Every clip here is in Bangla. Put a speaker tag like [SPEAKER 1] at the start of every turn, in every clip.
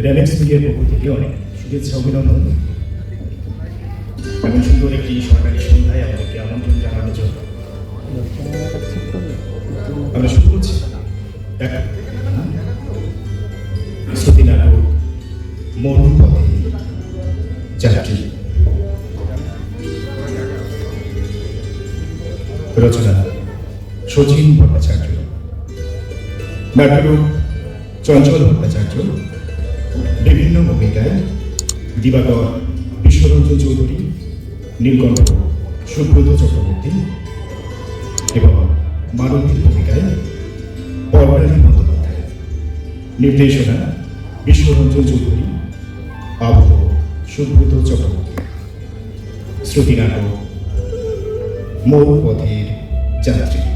[SPEAKER 1] রেলেক্স মিডিয়ার পক্ষ থেকে অনেক শুভেচ্ছা অভিনন্দন এমন সুন্দর একটি সরকারি সন্ধ্যায় আমাদেরকে আমন্ত্রণ জানানোর জন্য আমরা শুরু করছি শ্রুতি নাটক মরুর পথে যাত্রী রচনা শচীন ভট্টাচার্য নাট্যরূপ চঞ্চল ভট্টাচার্য বিভিন্ন ভূমিকায় দিবাকর বিশ্বরঞ্জন চৌধুরী, নীলকণ্ঠ সুব্রত চক্রবর্তী এবং মানবীর ভূমিকায় পর্বাণী বন্দ্যোপাধ্যায় নির্দেশনা বিশ্বরঞ্জন চৌধুরী আবহ সুব্রত চক্রবর্তী। শ্রুতি নাটক মৌর পথের যাত্রী।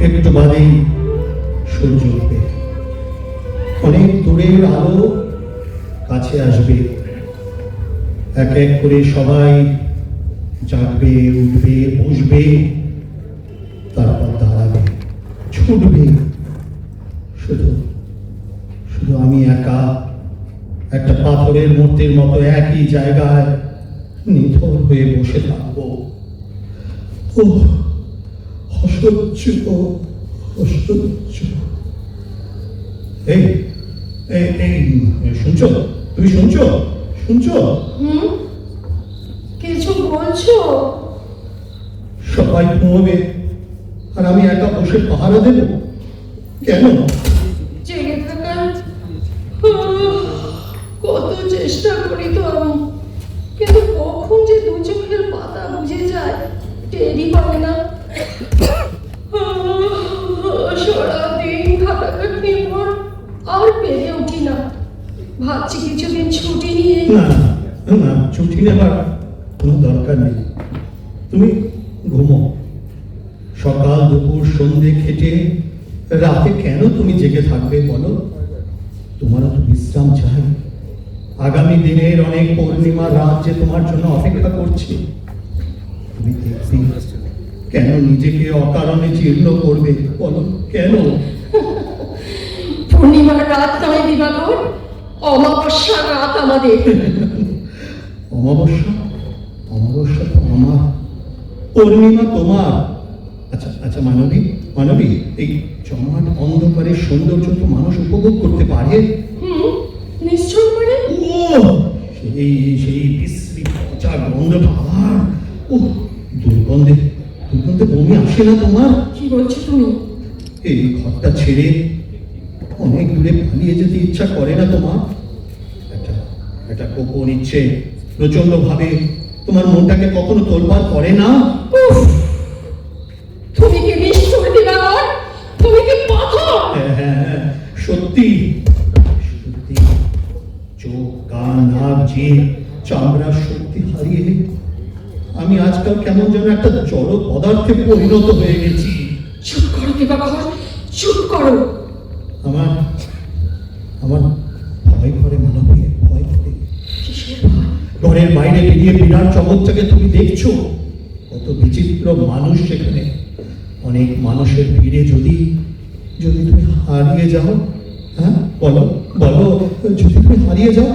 [SPEAKER 2] একটু বাদেই সূর্য উঠবে। অনেক দূরের আলো কাছে আসবে। এক এক করে সবাই জাগবে, উঠবে, বসবে, তারপর দাঁড়াবে। ছুটবে। শুধু শুধু আমি একা, একটা পাথরের মূর্তির মতো একই জায়গায় নিথর হয়ে বসে থাকব। ও অসহ্য অসহ্য এই এই এই শুনছো? তুমি শুনছো? শুনছো?
[SPEAKER 3] হুম? কিছু বলছো?
[SPEAKER 2] সবাই ঘুমোবে আর আমি একা বসে পাহারা দেব। কেন?
[SPEAKER 3] জেগে থাকার কত চেষ্টা করি তো আমি। কিন্তু কখন যে দু চোখের পাতা বুঝে যায় টেরই পাবে না।
[SPEAKER 2] সকাল, দুপুর, সন্ধে খেটে রাতে কেন তুমি জেগে থাকবে বলো? তোমারও তো বিশ্রাম চাই। আগামী দিনের অনেক পূর্ণিমা রাত যে তোমার জন্য অপেক্ষা করছে, তুমি দেখবে কেন নিজেকে অকারণে জীর্ণ করবে? বলো কেন?
[SPEAKER 3] পূর্ণিমার রাত নয় দিবাকর অমাবস্যার রাত আমাদের।
[SPEAKER 2] অমাবস্যা? অমাবস্যা তো আমার। পূর্ণিমা তোমার। আচ্ছা আচ্ছা মানবী মানবী এই জমাট অন্ধকারের সৌন্দর্য তো মানুষ উপভোগ করতে পারে।
[SPEAKER 3] হুম নিশ্চয় মানে
[SPEAKER 2] ও সেই সেই বিশ্রী পচা গন্ধটা আমার। ও দুর্গন্ধে বমি আসে না তোমার?
[SPEAKER 3] কি বলছো তুমি?
[SPEAKER 2] এই ঘরটা ছেড়ে অনেক দূরে পালিয়ে যেতে ইচ্ছা করে না তোমার? একটা একটা গোপন ইচ্ছে প্রচণ্ড ভাবে তোমার মনটাকে কখনো তোলপাড় করে না?
[SPEAKER 3] তুমি কি তুমি কি পাথর?
[SPEAKER 2] হ্যাঁ, হ্যাঁ, হ্যাঁ, সত্যি। সত্যি চোখ কান নাক জিভ চামড়া শক্তি হারিয়ে আমি আজকাল কেমন যেন একটা জড় পদার্থে পরিণত হয়ে গেছি।
[SPEAKER 3] চুপ করো দিবাকর চুপ করো।
[SPEAKER 2] আমার আমার ভয় করে মনে হয় ভয় করে। ঘরের বাইরে বেরিয়ে বিরাট চমকটাকে তুমি দেখছ? কত বিচিত্র মানুষ সেখানে। অনেক মানুষের ভিড়ে যদি যদি তুমি হারিয়ে যাও হ্যাঁ বলো বলো যদি তুমি হারিয়ে যাও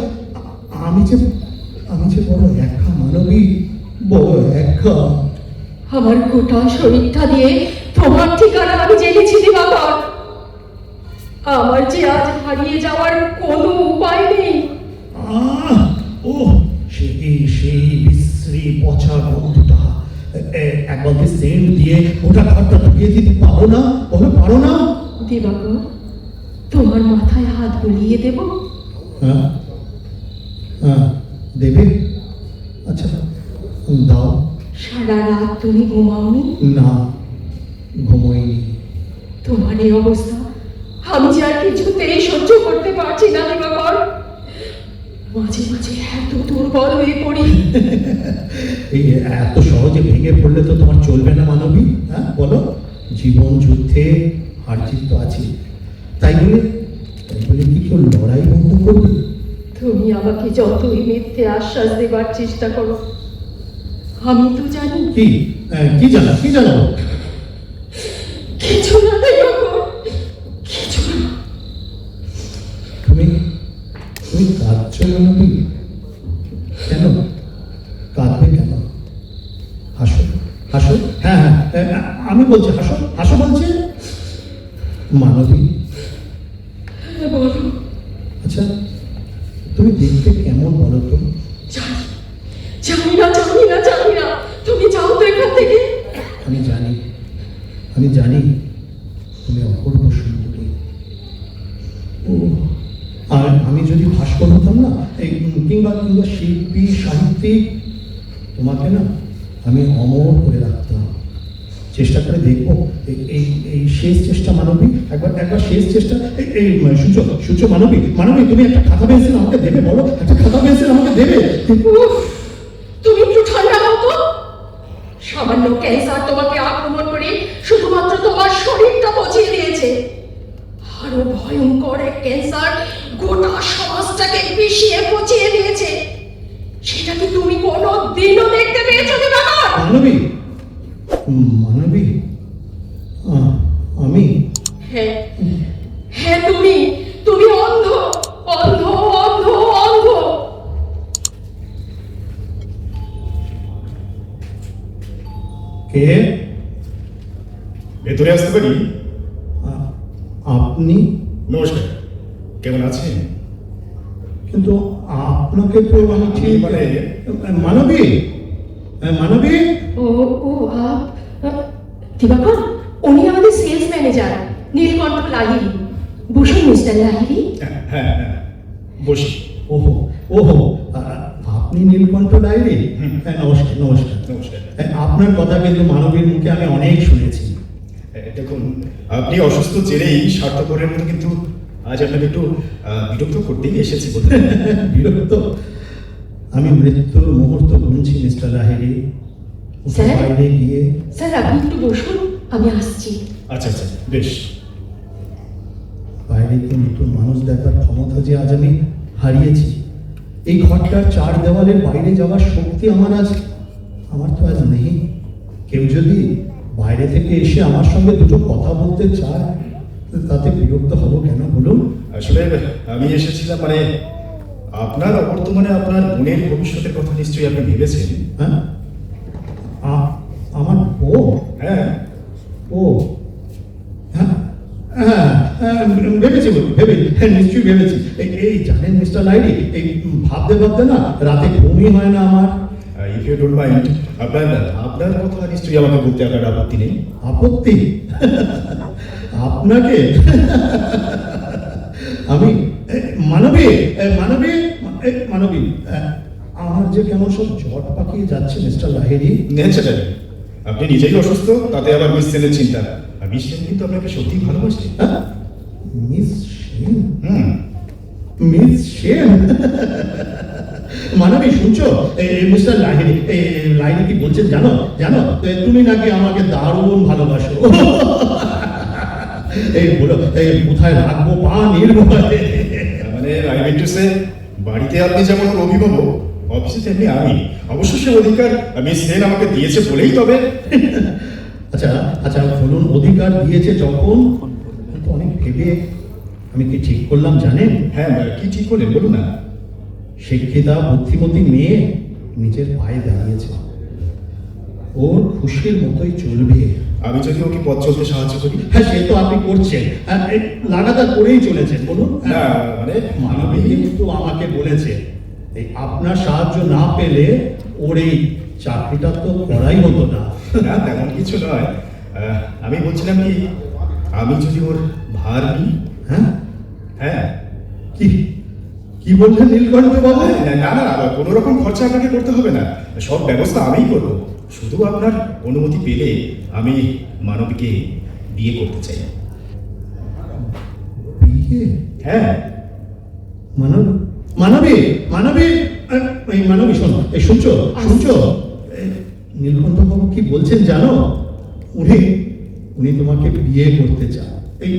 [SPEAKER 2] আমি যে আমি যে বড় একা মানবী বড় একা
[SPEAKER 3] আমার গোটা শরীরটা দিয়ে তোমার ঠিকানা আমি জেনেছি দিবাকর। আমার যে আজ হারিয়ে যাওয়ার কোনো উপায় নেই।
[SPEAKER 2] ও সেই সেই বিশ্রী পচা এ- একবার সেন্ট দিয়ে ওটা ঘরটা ধুয়ে দিতে পারো না? বলো পারো না?
[SPEAKER 3] দিবাকর তোমার মাথায় হাত বুলিয়ে দেব?
[SPEAKER 2] হ্যাঁ হ্যাঁ দেবে? আচ্ছা দাও।
[SPEAKER 3] সারা রাত তুমি ঘুমাওনি?
[SPEAKER 2] না ঘুমোইনি।
[SPEAKER 3] তোমার এই অবস্থা আমি যে আর কিছুতেই সহ্য করতে পারছি না দিবাকর মাঝে মাঝে এত দুর্বল হয়ে পড়ি।
[SPEAKER 2] এই এত সহজে ভেঙে পড়লে তো তোমার চলবে না মানবী হ্যাঁ বলো? জীবন যুদ্ধে হার জিত তো আছে তাই বলে তাই বলে কি কেউ লড়াই বন্ধ করবে?
[SPEAKER 3] তুমি আমাকে যতই মিথ্যে আশ্বাস দেবার চেষ্টা করো আমি তো জানি।
[SPEAKER 2] কি? কি জানো? কি জানো?
[SPEAKER 3] কিছু না কিছু না।
[SPEAKER 2] তুমি তুমি কাঁদছ মানবী কেন? কাঁদবে কেন? হাসো হাসো। হ্যাঁ হ্যাঁ। আমি বলছি হাসো হাসো বলছে। মানবী
[SPEAKER 3] হ্যাঁ, বলো
[SPEAKER 2] আচ্ছা তুমি দেখতে কেমন বলো তো
[SPEAKER 3] জানি জানি না জানি না জানি না তুমি যাও তো এখান থেকে
[SPEAKER 2] আমি জানি আমি জানি তুমি অপূর্ব সুন্দরী ও আর আমি যদি ভাস্কর হতাম না এই উম, কিংবা কিংবা শিল্পী সাহিত্যিক তোমাকে না আমি অমর করে রাখতাম চেষ্টা করে দেখব এই- এই এই শেষ চেষ্টা মানবী, একবার একবার শেষ চেষ্টা, এই সূর্য সূর্য মানবী মানবী, তুমি একটা খাতা পেন্সিল আমাকে দেবে, বলো, একটা খাতা পেন্সিল আমাকে দেবে?
[SPEAKER 3] তুমি একটু ঠান্ডা হও তো। সামান্য ক্যান্সার তোমাকে আক্রমণ করে শুধুমাত্র তোমার শরীরটা পচিয়ে দিয়েছে। আরও ভয়ঙ্কর এক ক্যান্সার গোটা সমাজটাকে বিষিয়ে পচিয়ে দিয়েছে। সেটা কি তুমি কোনো দিনও দেখতে পেয়েছ
[SPEAKER 2] কে
[SPEAKER 1] ভেতরে আসতে পারি?
[SPEAKER 2] আপনি?
[SPEAKER 1] নমস্কার কেমন আছেন?
[SPEAKER 2] কিন্তু আপনাকে তো আমি ঠিক
[SPEAKER 1] মানে
[SPEAKER 2] মানবী? মানবী?
[SPEAKER 3] ও ও আপ দিবাকর উনি আমাদের সেলস ম্যানেজার নীলকণ্ঠ লাহিরি বসুন মিস্টার লাহিরি
[SPEAKER 1] হ্যাঁ হ্যাঁ হ্যাঁ বসি।
[SPEAKER 2] ওহো ওহো আপনি নীলকণ্ঠ
[SPEAKER 1] হুম।
[SPEAKER 2] হ্যাঁ নমস্কার। আপনার কথা কিন্তু মানবীর মুখে আমি অনেক শুনেছি।
[SPEAKER 1] দেখুন আপনি অসুস্থ জেরেই স্বার্থপরের মতো কিন্তু আজ আপনাকে একটু বিরক্ত করতেই এসেছি বলতে
[SPEAKER 2] বিরক্ত? আমি মৃত্যুর মুহূর্ত গুনছি মিস্টার লাহিরি
[SPEAKER 3] স্যার?
[SPEAKER 2] বাইরে গিয়ে।
[SPEAKER 3] স্যার আপনি একটু বসুন আমি আসছি।
[SPEAKER 1] আচ্ছা আচ্ছা বেশ।
[SPEAKER 2] বাইরে গিয়ে নতুন মানুষ দেখার ক্ষমতা যে আজ আমি হারিয়েছি? এই ঘরটার চার দেওয়ালের বাইরে যাওয়ার শক্তি আমার আজ আমার তো আজ নেই। কেউ যদি বাইরে থেকে এসে আমার সঙ্গে দুটো কথা বলতে চায় তাতে বিরক্ত হব কেন বলুন?
[SPEAKER 1] আসলে আমি এসেছিলাম মানে আপনার অবর্তমানে আপনার বোনের ভবিষ্যতের কথা নিশ্চয়ই আপনি ভেবেছেন।
[SPEAKER 2] হ্যাঁ? আমার
[SPEAKER 1] হ্যাঁ।
[SPEAKER 2] ও হ্যাঁ হ্যাঁ হ্যাঁ, ভেবেছি ভেবে হ্যাঁ নিশ্চয়ই ভেবেছি। এই জানেন মিস্টার লাইরি এই ভাবতে ভাবতে না রাতে ঘুমই হয় না আমার।
[SPEAKER 1] ইফ ইউ ডোন্ট মাইন্ড আপনার আপনার কথা নিশ্চয়ই আমাকে বলতে আপনার আপত্তি নেই।
[SPEAKER 2] আপত্তি? আপনাকে? আমি মানবী মানবী মানবী আমার যে কেমন সব জট পাকিয়ে যাচ্ছে মিস্টার লাহিরি
[SPEAKER 1] ন্যাচারালি আপনি নিজেই অসুস্থ তাতে আবার মিস সেনের চিন্তা। আর মিস সেন কিন্তু আপনাকে সত্যি ভালোবাসে।
[SPEAKER 2] হ্যাঁ? মিস সেন?
[SPEAKER 1] হুম।
[SPEAKER 2] মিস সেন? মানবী শুনছো? এই মিস্টার লাহিরি এই লাহিরি কি বলছেন জানো? জানো? তুমি নাকি আমাকে দারুণ ভালোবাসো। এই বলো এই কোথায় রাখব? পা নির্ভয়।
[SPEAKER 1] মানে আই মিন টু সে বাড়িতে আপনি যেমন অভিভাবক অফিসে তেমনি আমি। অবশ্য সে অধিকার মিস সেন আমাকে দিয়েছে বলেই তবে।
[SPEAKER 2] আচ্ছা আচ্ছা বলুন অধিকার দিয়েছে যখন? অনেক ভেবে আমি কি ঠিক করলাম জানেন?
[SPEAKER 1] হ্যাঁ কি ঠিক করলেন বলুন না।
[SPEAKER 2] শিক্ষিতা বুদ্ধিমতী মেয়ে নিজের পায়ে দাঁড়িয়েছে। ওর খুশির মতোই চলবে।
[SPEAKER 1] আমি যদি ওকে পথ চলতে সাহায্য করি?
[SPEAKER 2] হ্যাঁ সে তো আপনি করছেন। লাগাতার করেই চলেছেন বলুন।
[SPEAKER 1] না মানে
[SPEAKER 2] মানবী কিন্তু আমাকে বলেছে। এই আপনার সাহায্য না পেলে ওর এই চাকরিটা তো করাই হতো না।
[SPEAKER 1] না তেমন কিছু নয়। আমি বলছিলাম কি আমি যদি ওর ভার নিই
[SPEAKER 2] হ্যাঁ?
[SPEAKER 1] হ্যাঁ।
[SPEAKER 2] কি? কি বললেন নীলকণ্ঠ বাবু
[SPEAKER 1] না না কোনো রকম খরচা আপনাকে করতে হবে না। সব ব্যবস্থা আমিই করব। শুধু আপনার অনুমতি পেলে আমি মানবীকে বিয়ে করতে চাই। হ্যাঁ।
[SPEAKER 2] মানব মানবী মানবী এই মানবী শোনো এই শুনছো? শুনছো? নীলকণ্ঠ বাবু কি বলছেন জানো? উনি উনি তোমাকে বিয়ে করতে চান। এই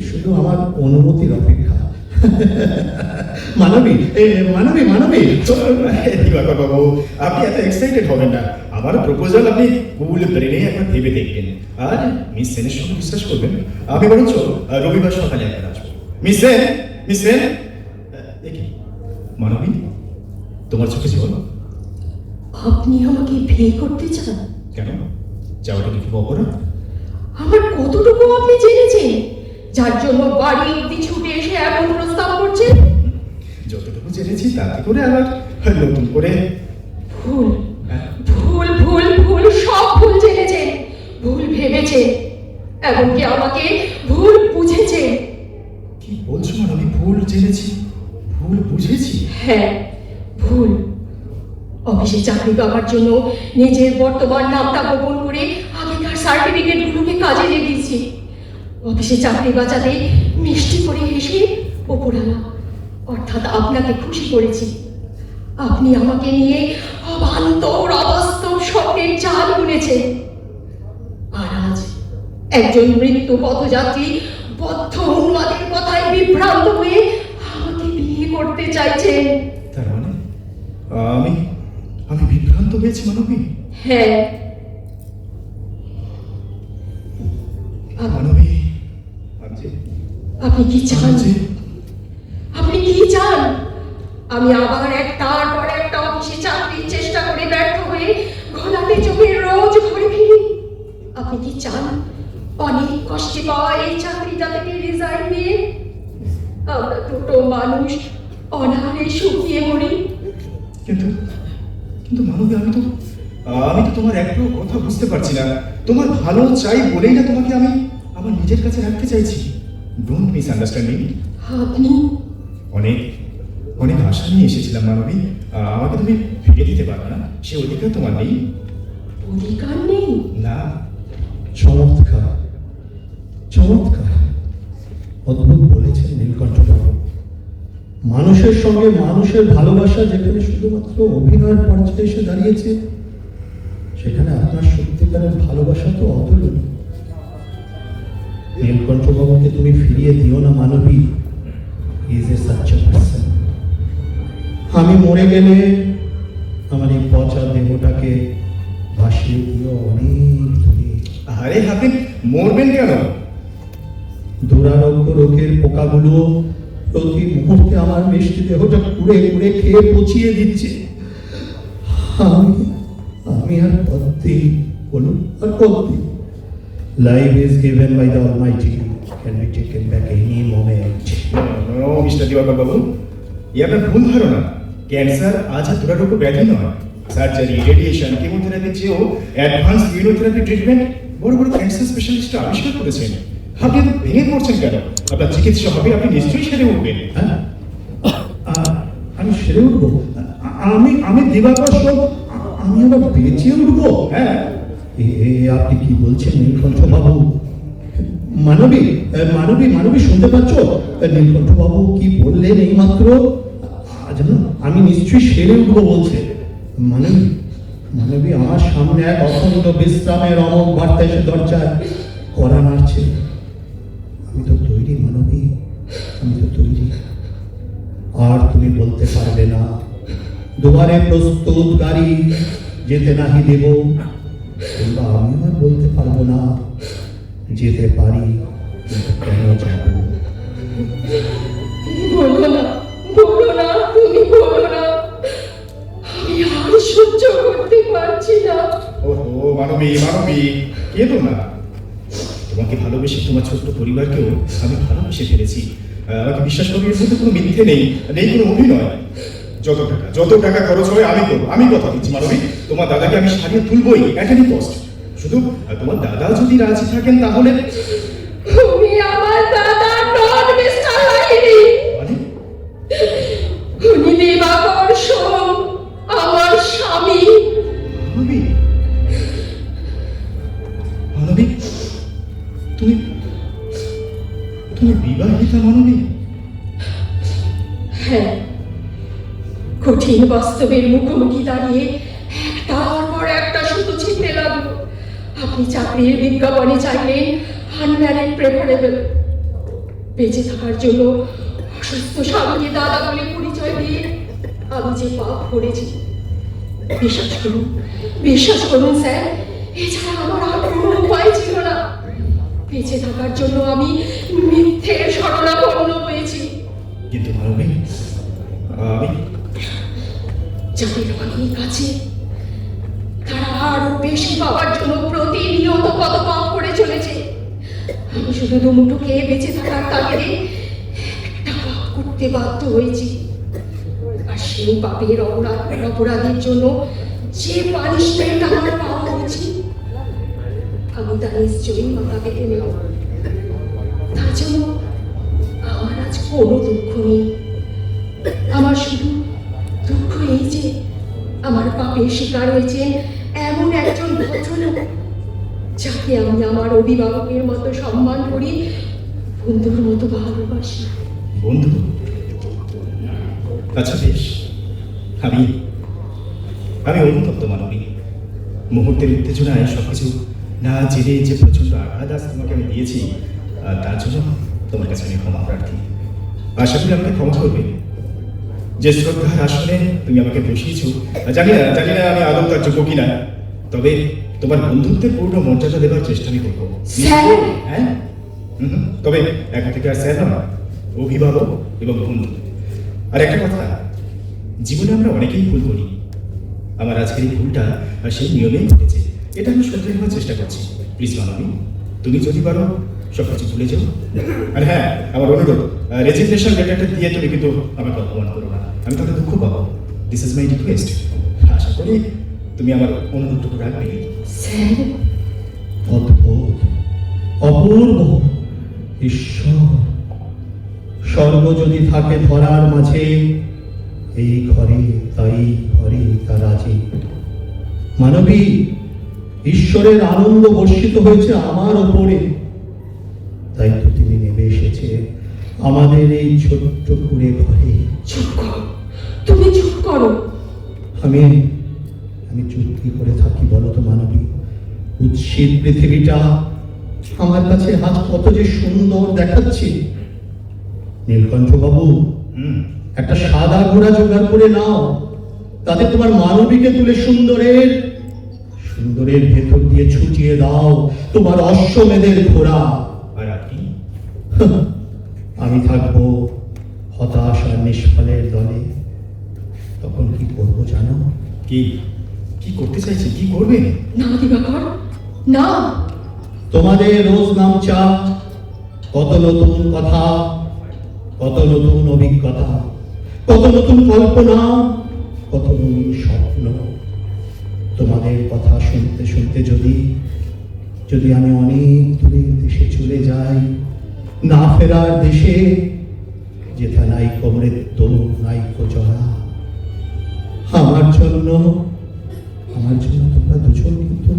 [SPEAKER 2] শুধু আমার অনুমতির অপেক্ষা। মানবী মানবী মানবী।
[SPEAKER 1] বাবু আপনি এত এক্সাইটেড হবেন না। আমার প্রপোজাল আপনি কুল ব্রেনে একবার ভেবে দেখবেন। আর মিস সেনের সঙ্গে বিশ্বাস করবেন আমি বরঞ্চ রবিবার সকালে একবার আসব। মিস সেন মিস সেন দেখি মানবী তোমার চোখে জল
[SPEAKER 3] আপনি আমাকে বিয়ে করতে চান?
[SPEAKER 1] কেন? যাওয়াটা কি অপরাধ?
[SPEAKER 3] আমার কতটুকু আপনি জেনেছেন? যার জন্য বাড়ি অব্দি ছুটে এসে এমন প্রস্তাব করছেন
[SPEAKER 1] যতটুকু জেনেছি তাতে করে আবার নতুন করে।
[SPEAKER 3] ভুল ভুল ভুল ভুল সব ভুল জেনেছেন ভুল ভেবেছেন এমনকি আমাকে ভুল বুঝেছেন
[SPEAKER 1] কি বলছো মানবী ভুল জেনেছি? ভুল বুঝেছি?
[SPEAKER 3] হ্যাঁ ভুল। অফিসে চাকরি পাওয়ার জন্য নিজের বর্তমান নামটা গোপন করে আগেকার সার্টিফিকেটগুলোকে কাজে লেগেছি অফিসে চাকরি বাঁচাতে মিষ্টি করে হেসে ওপরালা অর্থাৎ আপনাকে খুশি করেছি। আপনি আমাকে নিয়ে অবান্তর অবাস্তব স্বপ্নের চাল বুনেছেন। আর আজ একজন মৃত্যু পথযাত্রী বদ্ধ উন্মাদের কথায় বিভ্রান্ত হয়ে আমাকে বিয়ে করতে চাইছেন।
[SPEAKER 1] তার মানে? আমি আমি বিভ্রান্ত হয়েছি মানবী?
[SPEAKER 3] হ্যাঁ।
[SPEAKER 1] মানবী
[SPEAKER 3] আপনি কি চান
[SPEAKER 1] আমি যে
[SPEAKER 3] আপনি কি চান আমি আবার একটার পর একটা অফিসে চাকরির চেষ্টা করে ব্যর্থ হয়ে ঘোলাটে চোখে রোজ ঘরে ফিরি আপনি কি চান? অনেক কষ্টে পাওয়া এই চাকরিটা থেকে রিজাইন দিয়ে আমরা দুটো মানুষ অনাহারে শুকিয়ে মরি।
[SPEAKER 1] কিন্তু কিন্তু মানবী আমি তো আমি তো তোমার একটু কথা বুঝতে পারছি না। তোমার ভালো চাই বলেই না তোমাকে আমি আমার নিজের কাছে রাখতে চাইছি। ডোন্ট মিস আন্ডারস্ট্যান্ডিং
[SPEAKER 3] আপনি
[SPEAKER 1] অনেক অনেক আশা নিয়ে এসেছিলাম মানবী। আমাকে তুমি ফিরে দিতে পারবে না। সে অধিকার তোমার নেই।
[SPEAKER 3] অধিকার নেই?
[SPEAKER 1] না।
[SPEAKER 2] চমৎকার। চমৎকার। অদ্ভুত বলেছেন নীলকণ্ঠ মানুষের সঙ্গে মানুষের ভালোবাসা যেখানে শুধুমাত্র অভিনয়ের পর্যায়ে এসে দাঁড়িয়েছে সেখানে আপনার সত্যিকারের ভালোবাসা তো অতুলনীয়। নীলকণ্ঠ বাবুকে তুমি ফিরিয়ে দিও না মানবী। ইজ এ সাচ্চা পার্সন আমি মরে গেলে আমার এই পচা দেহটাকে ভাসিয়ে দিও অনেক দূরে।
[SPEAKER 1] আরে হাতে মরবেন কেন?
[SPEAKER 2] দুরারোগ্য রোগের পোকাগুলো প্রতি মুহূর্তে আমার মিষ্টি দেহটা কুড়ে কুড়ে খেয়ে পচিয়ে দিচ্ছে। আমি আমি আর পদ্মে বলুন আর পদ্মে। Life is given by the almighty can be taken back any moment
[SPEAKER 1] no mister Dibakar babu এ আপনার ভুল ধারণা। ক্যান্সার আজ আর ব্যাধি নয়। সার্জারি রেডিয়েশন কেমোথেরাপি চেয়েও অ্যাডভান্স ইমিউনোথেরাপি ট্রিটমেন্ট বড় বড় ক্যান্সার স্পেশালিস্ট আবিষ্কার করেছেন। আপনি এত ভেঙে পড়ছেন কেন? আপনার চিকিৎসা হবে আপনি নিশ্চয়ই সেরে উঠবেন।
[SPEAKER 2] হ্যাঁ? আমি সেরে উঠবো? আমি আমি দিবাকর আমি আবার বেঁচে উঠবো?
[SPEAKER 1] হ্যাঁ?
[SPEAKER 2] এ আপনি কি বলছেন নীলকণ্ঠ বাবু মানবী মানবী মানবী শুনতে পাচ্ছ? এ, নীলকণ্ঠ বাবু কি বললেন এইমাত্র? জানো, আমি নিশ্চয়ই সেরে উঠবো বলছে। মানবী মানবী আমার সামনে এক অখণ্ড বিশ্রামের অমক বার্তা এসে দরজায় করা নাড়ছে। আমি তো তৈরি, মানবী, আমি তো তৈরি। আর তুমি বলতে পারবে না। দুবারে প্রস্তুত গাড়ি যেতে নাহি দেব। কিংবা আমি আর বলতে পারব না, যেতে পারি কেন যাব?
[SPEAKER 3] সহ্য করতে পারছি না।
[SPEAKER 1] ওহো, মানবী মানবী, কেঁদো না। তোমাকে ভালোবেসে তোমার ছোট্ট পরিবারকেও আমি ভালোবেসে ফেলেছি। আমাকে বিশ্বাস করবে এর মধ্যে কোনো মিথ্যে নেই নেই কোনো অভিনয়। যত টাকা যত টাকা খরচ হয়, আমি করব, আমি কথা দিচ্ছি, মানবী। তোমার দাদাকে আমি সারিয়ে তুলবই অ্যাট এনি কস্ট শুধু তোমার দাদা যদি রাজি থাকেন তাহলে
[SPEAKER 3] তুমি
[SPEAKER 1] বিবাহিতা
[SPEAKER 3] হ্যাঁ। কঠিন বাস্তবের মুখোমুখি দাঁড়িয়ে পর একটা শুধু লাগল। আপনি চাকরির বিজ্ঞাপনে চাইলেন আনম্যারিড প্রেফারেবল বেঁচে থাকার জন্য অসুস্থ স্বামীকে দাদা বলে পরিচয় দিয়ে আমি যে পাপ করেছি, বিশ্বাস করুন বিশ্বাস করুন স্যার, এছাড়া আমার আর কোনো বেঁচে থাকার জন্য আমি মিথ্যের শরণাপন্ন হয়েছি
[SPEAKER 1] কিন্তু আমি
[SPEAKER 3] যাদের অনেক কাছে তারা আরও বেশি পাওয়ার জন্য প্রতিনিয়ত কত পাপ করে চলেছে। আমি শুধু দুমুঠো খেয়ে বেঁচে থাকার তাগিদে একটা পাপ করতে বাধ্য হয়েছি। আর সেই পাপের অপরাধ অপরাধের জন্য যে পানিশমেন্ট আমার পাওয়া তার জন্য আমার আজ কোনো দুঃখ নেই। আমার শুধু দুঃখ এই যে আমার পাপের শিকার হয়েছেন এমন একজন ভদ্রলোক যাকে আমি আমার অভিভাবকের মতো সম্মান করি, বন্ধুর মতো ভালোবাসি।
[SPEAKER 1] বন্ধু? আচ্ছা বেশ। আমি আমি অনুতপ্ত মানবী মুহূর্তের উত্তেজনায় সবকিছু না জেনে যে প্রচণ্ড আঘাত আজ তোমাকে আমি দিয়েছি আর তার জন্য তোমার কাছে আমি ক্ষমা প্রার্থী। আশা করি আমাকে ক্ষমা করবে যে শ্রদ্ধার আসনে তুমি আমাকে বসিয়েছো জানি না জানি না আমি আদৌ তার যোগ্য কিনা তবে তোমার বন্ধুত্বের পূর্ণ মর্যাদা দেওয়ার চেষ্টা আমি করব। হ্যাঁ? তবে এখন থেকে আর স্যার নয় অভিভাবক এবং বন্ধু। আর একটা কথা জীবনে আমরা অনেকেই ভুল করি। আমার আজকের এই ভুলটা সেই নিয়মেই ঘটেছে। এটা আমি শুধরে নেওয়ার চেষ্টা করছি। প্লিজ মানবী তুমি যদি পারো সব কিছু ভুলে যাও। আর হ্যাঁ আমার অনুরোধ রেজিগনেশন লেটারটা দিয়ে তুমি কিন্তু আমাকে অপমান করো না। আমি তাহলে দুঃখ পাবো। দিস ইজ মাই রিকোয়েস্ট আশা করি তুমি আমার অনুরোধটুকু রাখবে।
[SPEAKER 2] অদ্ভুত অপূর্ব। ঈশ্বর। স্বর্গ যদি থাকে ধরার মাঝে এই ঘরে তাই ঘরে তা রাজে মানবী ঈশ্বরের আনন্দ বর্ষিত হয়েছে আমার ওপরে। তাই তো তিনি নেমে এসেছে। আমাদের এই ছোট্ট কুড়ে ঘরে।
[SPEAKER 3] চুপ করো। তুমি চুপ করো।
[SPEAKER 2] আমি আমি চুপ কি করে থাকি বলো তো মানবী? উৎসিত পৃথিবীটা আমার কাছে আজ কত যে সুন্দর দেখাচ্ছে। নীলকণ্ঠ বাবু
[SPEAKER 1] হুম।
[SPEAKER 2] একটা সাদা ঘোড়া জোগাড় করে নাও। তাতে তোমার মানবীকে তুলে সুন্দরের সুন্দরের ভেতর দিয়ে ছুটিয়ে দাও। তোমার অশ্বমেধের ঘোড়া।
[SPEAKER 1] আর আপনি?
[SPEAKER 2] আমি থাকব হতাশ আর নিষ্ফলের দলে। তখন কি করব জানো?
[SPEAKER 1] কি? কি করতে চাইছে? কি করবে?
[SPEAKER 3] না দিবাকর। না।
[SPEAKER 2] তোমাদের রোজ নাম চা কত নতুন কথা কত নতুন অভিজ্ঞতা কত নতুন কল্পনা কত নতুন স্বপ্ন। তোমাদের কথা শুনতে শুনতে যদি যদি আমি অনেক দূরে দেশে চলে যাই, না ফেরার দেশে, যেথা নাই কোমরের তরুণ নাইকো জড়া আমার জন্য আমার জন্য তোমরা দুজন কিন্তু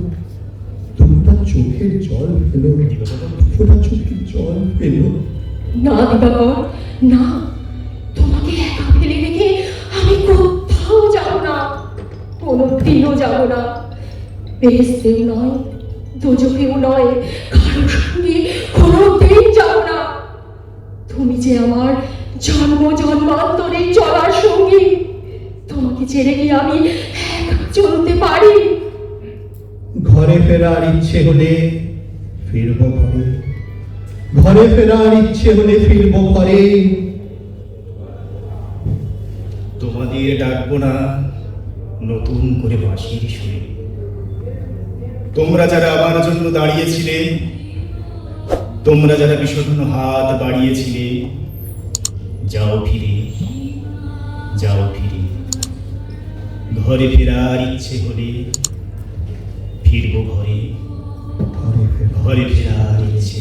[SPEAKER 2] দুটা চোখের জল ফেলো। দুটা চোখের জল ফেলো।
[SPEAKER 3] না দিবাকর না। দিনও যাব না। বেহেস্তেও নয় দুজকেও নয়, কারোর সঙ্গে কোনো দিন যাব না। তুমি যে আমার জন্ম জন্মান্তরে চলার সঙ্গী, তোমাকে ছেড়ে গিয়ে আমি চলতে পারি?
[SPEAKER 2] ঘরে ফেরার ইচ্ছে হলে ফিরবো ঘরে। ঘরে ফেরার ইচ্ছে হলে ফিরবো ঘরে।
[SPEAKER 1] তোমাদের ডাকবো না। নতুন করে বাঁশির সুরে। তোমরা যারা আমার জন্য দাঁড়িয়েছিলে, তোমরা যারা বিষণ্ণ হাত বাড়িয়েছিলে, যাও ফিরে যাও ফিরে। ঘরে ফেরার ইচ্ছে হলে ফিরবো ঘরে।
[SPEAKER 2] ঘরে ফেরা
[SPEAKER 1] ঘরে ফেরার ইচ্ছে